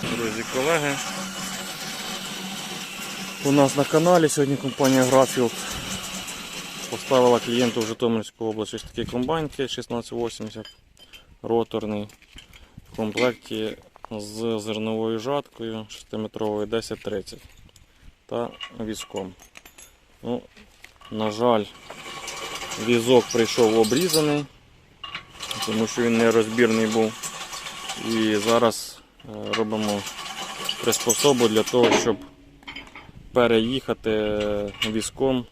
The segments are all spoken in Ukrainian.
Так, друзі, колеги. У нас на каналі сьогодні компанія Графілд поставила клієнту в Житомирську область ось такий комбайн K 1680 роторний в комплекті з зерновою жаткою 6-метровою 1030 та візком. Ну, на жаль, візок прийшов обрізаний, тому що він нерозбірний був. І зараз робимо приспособу для того, щоб переїхати візком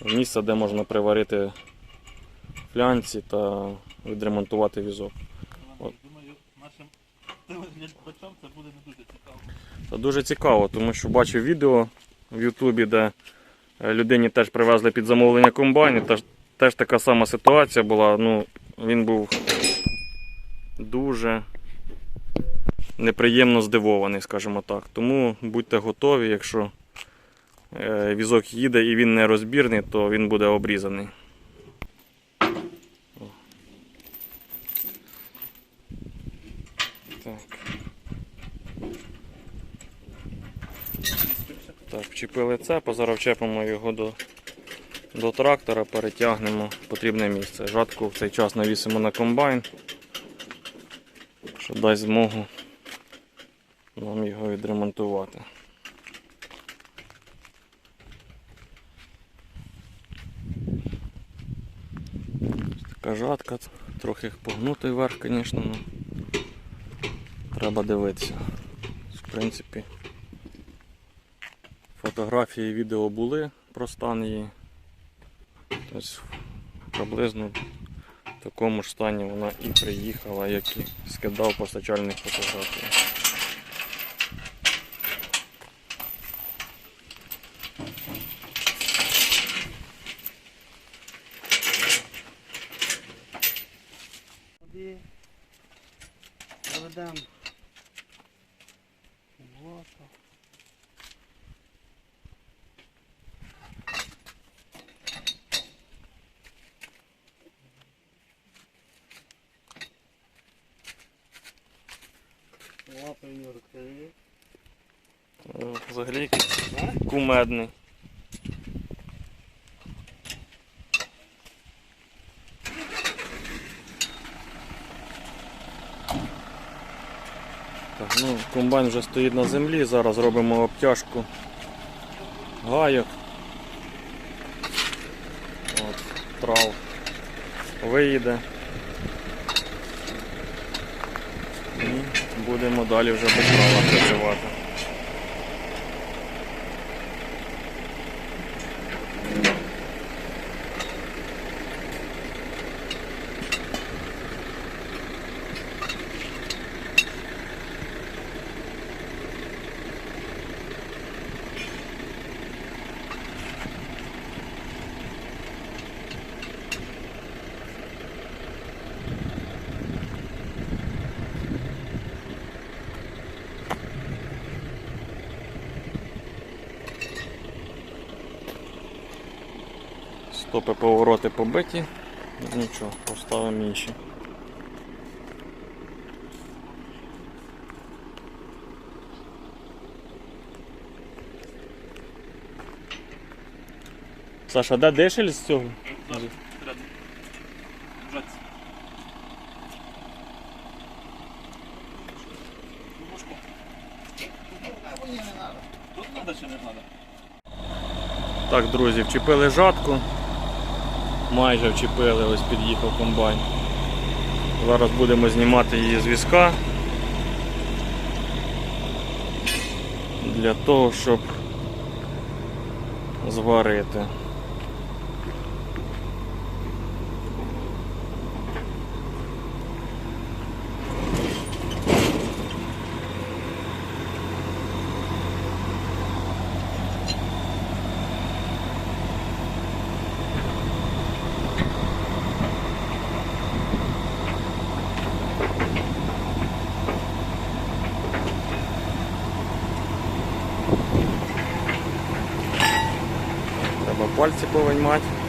в місце, де можна приварити флянці та відремонтувати візок. От. Думаю, нашим телеглядачам це буде не дуже цікаво. Це дуже цікаво, тому що бачив відео в Ютубі, де е, людині теж привезли під замовлення комбайн, теж, теж така сама ситуація була. Ну, він був дуже неприємно здивований, скажімо так. Тому будьте готові, якщо е, візок їде і він не розбірний, то він буде обрізаний. Так. Так, вчепили цепа, зараз вчепимо його до, до трактора, перетягнемо в потрібне місце. Жатку в цей час навісимо на комбайн, що дасть змогу відремонтувати. Така жатка, трохи погнутий вверх, звісно, але треба дивитися. В принципі. Фотографії і відео були про стан її. Тобто приблизно в такому ж стані вона і приїхала, як і скидав постачальних фотографій. Руки. Е, Взагалі якийсь кумедний. Так, ну, комбайн вже стоїть на землі, зараз робимо обтяжку гайок. От, трав виїде. І будемо далі вже без трава працювати. Стопи повороти побиті. Нічого, поставимо інші. Саша, де дишель з цього? Вжаться. Бумажку. Тут треба чи не треба? Так, друзі, вчепили жатку. Майже вчепили, ось під'їхав комбайн. Зараз будемо знімати її з візка. Для того, щоб зварити. Треба пальці. Так,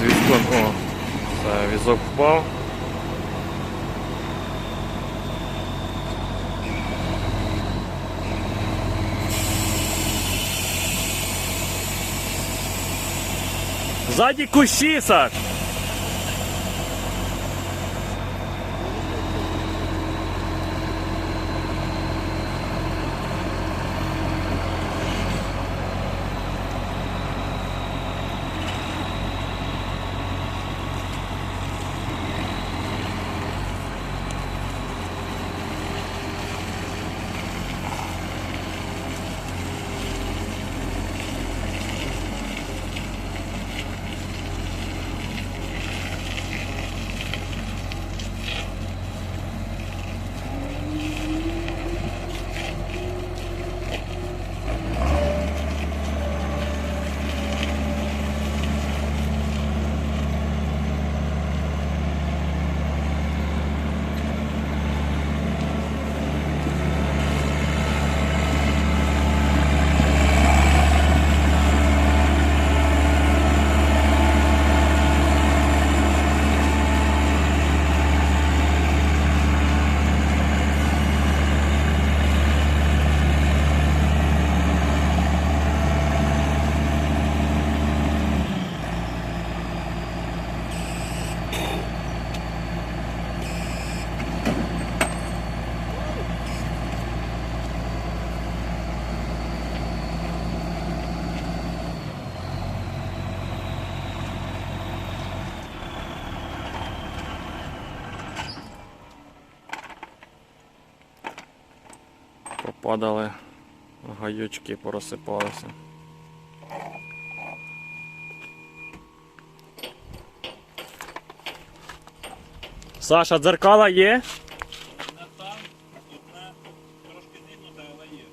щось. О, Везок впав. Ззаді кущі, Саш! Попадали гаючки, порозсипалися. Саша, дзеркала є? Одне там, одне трошки зігнуте, але є.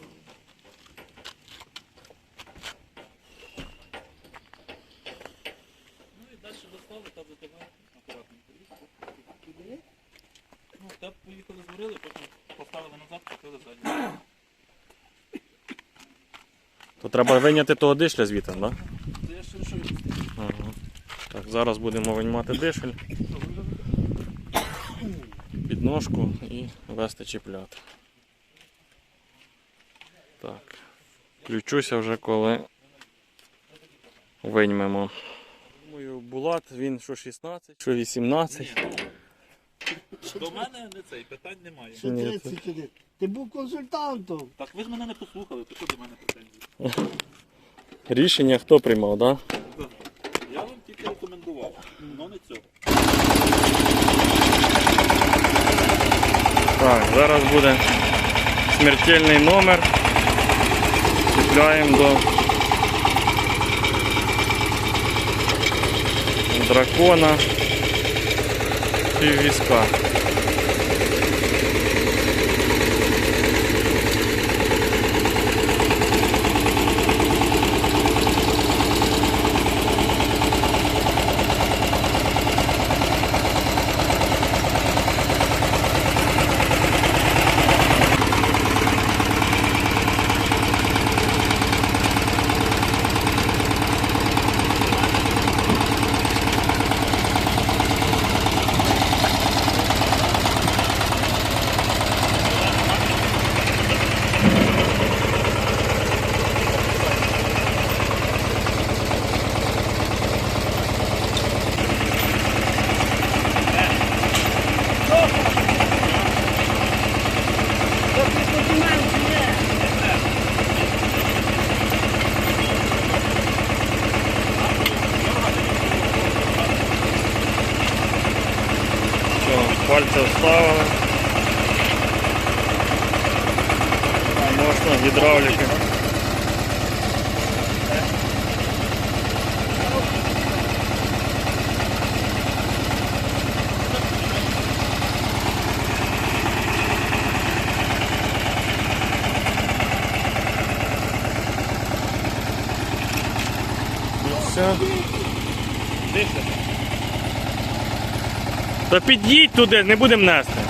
Ну і далі достали та за тебе акуратненько. Ну, так поїхали зварили, потім поставили назад, купили ззаді. То треба вийняти того дишля звідти, так? Да? Ага. Так, зараз будемо виймати дишель, підножку і вести чіпляти. Так. Включуся вже коли виймемо. Думаю, Булат, він що 16, що 18. До мене не цей, питань немає. Що Ні, 31? Ти був консультантом. Так ви ж мене не послухали, то що до мене претензії? Рішення хто приймав, так? Да? Я вам тільки рекомендував, але не цього. Так, зараз буде смертельний номер. Чіпляємо до дракона піввізка. Все, пальці вставили. Можна гідравліки. І все. То під'їдь туди, не будемо нести.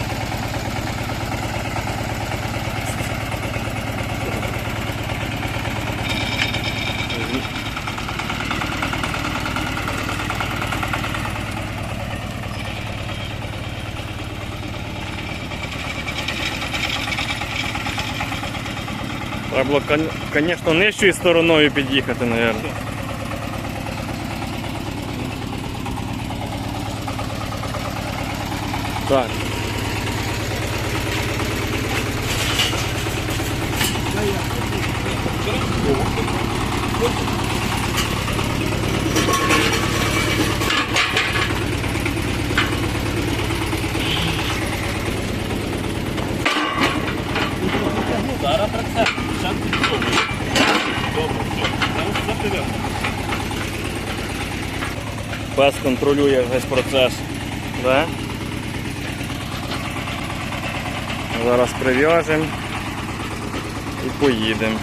Треба було, звісно, нижчою стороною під'їхати, мабуть. Так. Зараз прицеп. Зараз підсовує. Добре, все. Зараз все прив'язано. Пес контролює весь процес. Да? Зараз прив'яжемо і поїдемо.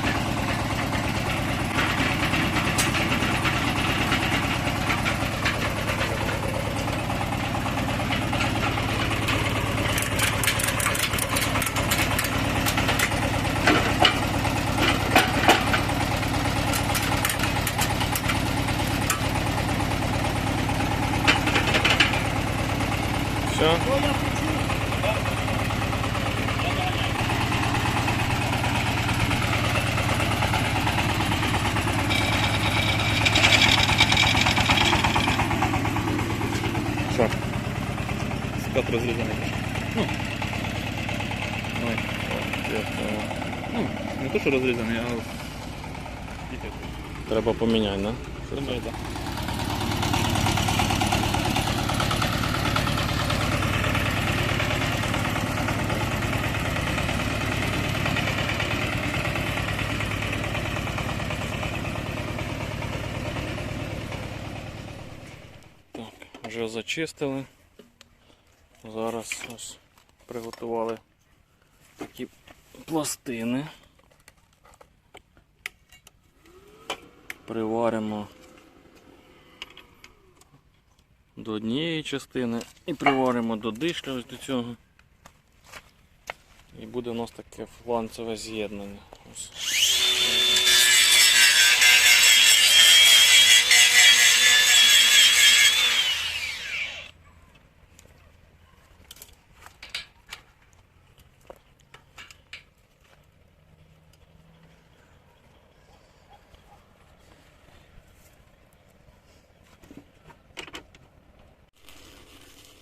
Все. Що? Скат розрізаний. Ну, Ой, от, я понял. ну, не то, що розрізаний, а Дітей. Треба поміняти, да? Думаю, так. Так, вже зачистили. Зараз ось приготували такі пластини. Приваримо до однієї частини і приваримо до дишля ось до цього. І буде у нас таке фланцеве з'єднання. Ось.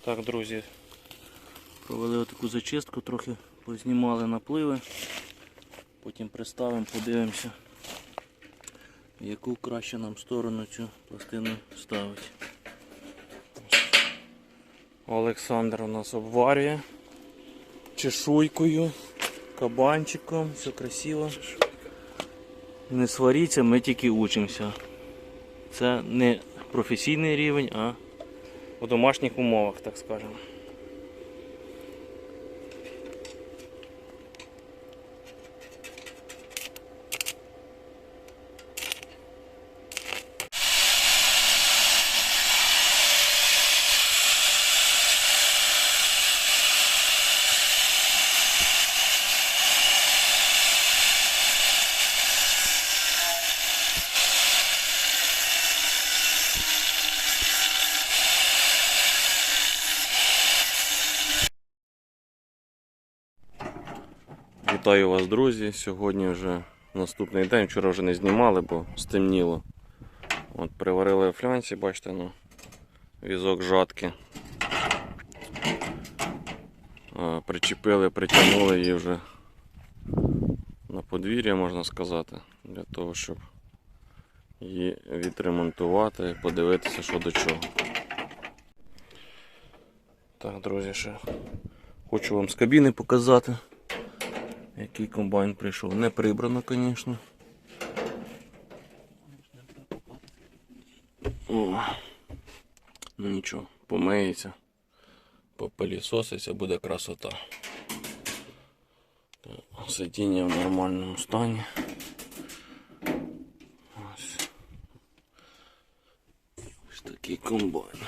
Так, друзі, провели таку зачистку, трохи познімали напливи. Потім приставимо, подивимося, в яку краще нам сторону цю пластину ставити. Олександр у нас обварює чешуйкою, кабанчиком, все красиво. Не сваріться, ми тільки учимося. Це не професійний рівень, а у домашніх умовах, так скажемо. Вітаю вас, друзі. Сьогодні вже наступний день. Вчора вже не знімали, бо стемніло. От Приварили флянці, бачите, ну, візок жатки. Причепили, притягнули її вже на подвір'я, можна сказати, для того, щоб її відремонтувати подивитися, що до чого. Так, друзі, ще хочу вам з кабіни показати. Який комбайн прийшов. Не прибрано, звісно. Ну нічого, помиється, попилісоситься, буде красота. Сидіння в нормальному стані. Ось. Ось такий комбайн.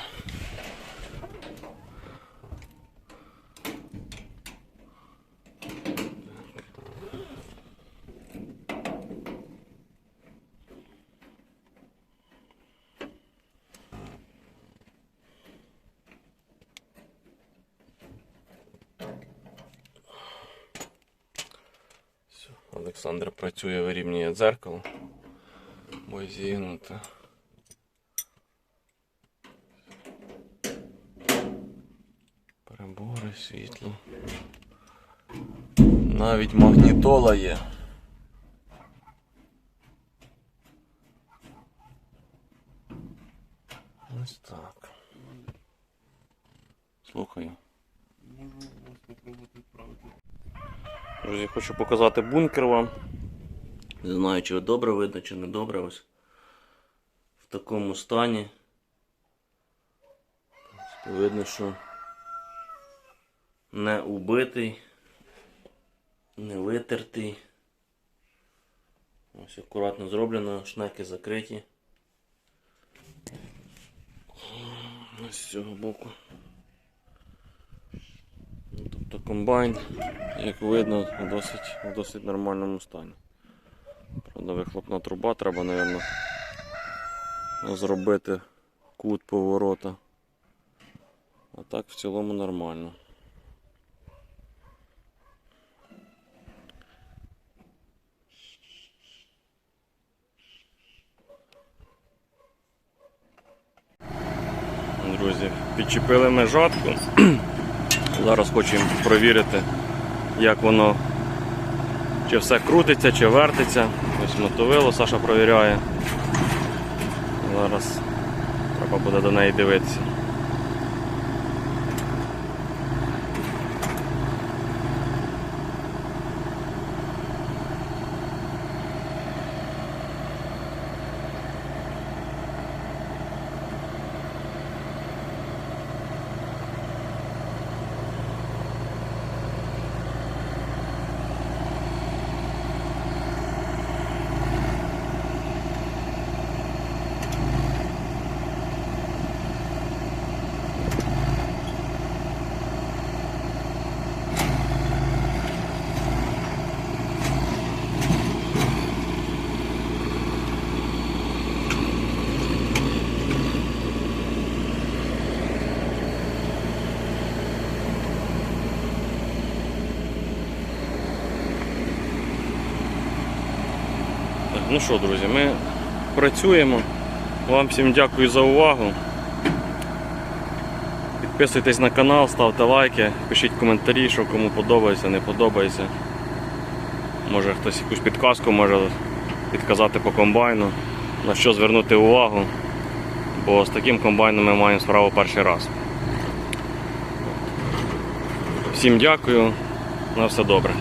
Все. Олександр працює, вирівнює дзеркало. Бо зігнуте. Перебори, світло. Навіть магнітола є. Ось так. Слухаю. Можу вас попробувати відправити. Друзі, хочу показати бункер вам. Не знаю, чи добре видно, чи не добре. Ось в такому стані. Видно, що не убитий, не витертий. Ось акуратно зроблено, шнеки закриті. Ось з цього боку. Тобто комбайн, як видно, в досить, в досить нормальному стані. Правда, вихлопна труба треба, мабуть, зробити кут поворота. А так в цілому нормально. Друзі, підчепили ми жатку. Зараз хочемо провірити, як воно, чи все крутиться, чи вертиться. Ось мотовило Саша провіряє. Зараз треба буде до неї дивитися. Так, ну що, друзі, ми працюємо. Вам всім дякую за увагу. Підписуйтесь на канал, ставте лайки, пишіть коментарі, що кому подобається, не подобається. Може хтось якусь підказку може підказати по комбайну, на що звернути увагу. Бо з таким комбайном ми маємо справу перший раз. Всім дякую, на все добре.